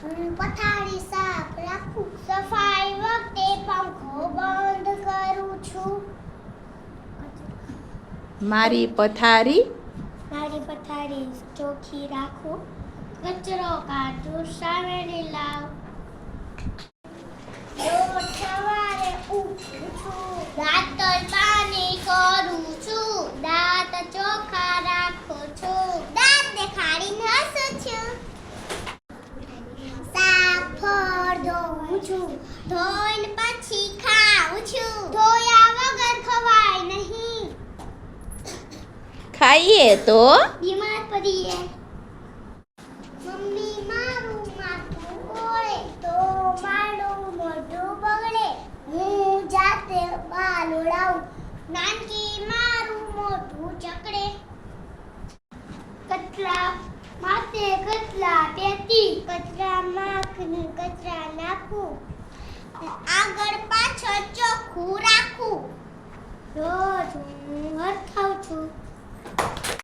પથારી સાફ રાખું સફાઈ વખતે પંખો બંધ કરું છું. મારી પથારી? મારી પથારી ચોખ્ખી રાખું. કચરો કાઢું સામેની લાવ રોજ સવારે ઉઠું છું દાંત પાણી કરું છું દાંત ચોખ્ખા રાખું છું દાંત દેખાડીને હસું છું શાક ફળ ધોઉં છું. ધોઈને પછી ખાઉં છું. ધોયા વગર ખવાય નહીં. ખાઈએ તો? બીમાર પડીએ. મમ્મી મારું માથું ઓળે તો મારું મોઢું બગડે. હું જાતે બાલ ઉડાવું. નાનકી મારું મોઢું ચકડે કટલા માથે કટલા પેટી કચરા નાખું. આગળ પાછળ ચોખ્ખું રાખું. રોજ હું